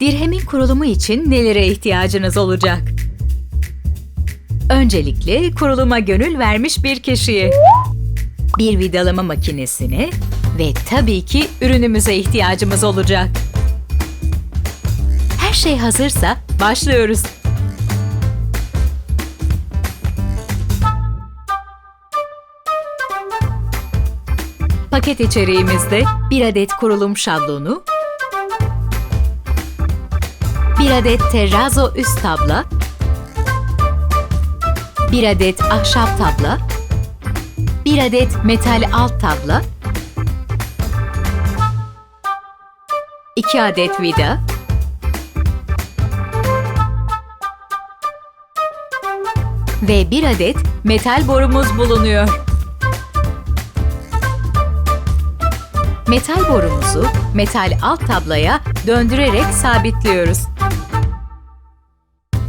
Dirhemin kurulumu için nelere ihtiyacınız olacak? Öncelikle kuruluma gönül vermiş bir kişiye, bir vidalama makinesine ve tabii ki ürünümüze ihtiyacımız olacak. Her şey hazırsa başlıyoruz. Paket içeriğimizde bir adet kurulum şablonu, bir adet terrazzo üst tabla, bir adet ahşap tabla, bir adet metal alt tabla, iki adet vida, ve bir adet metal borumuz bulunuyor. Metal borumuzu metal alt tablaya döndürerek sabitliyoruz.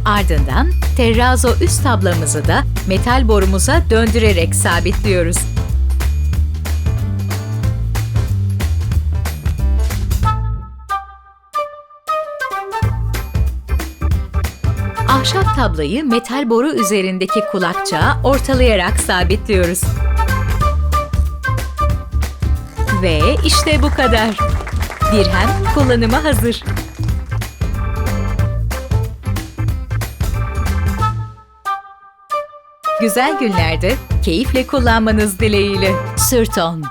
Ardından terrazzo üst tablamızı da metal borumuza döndürerek sabitliyoruz. Ahşap tablayı metal boru üzerindeki kulakçığa ortalayarak sabitliyoruz. Ve işte bu kadar. Dirhem kullanıma hazır. Güzel günlerde keyifle kullanmanız dileğiyle. Sırton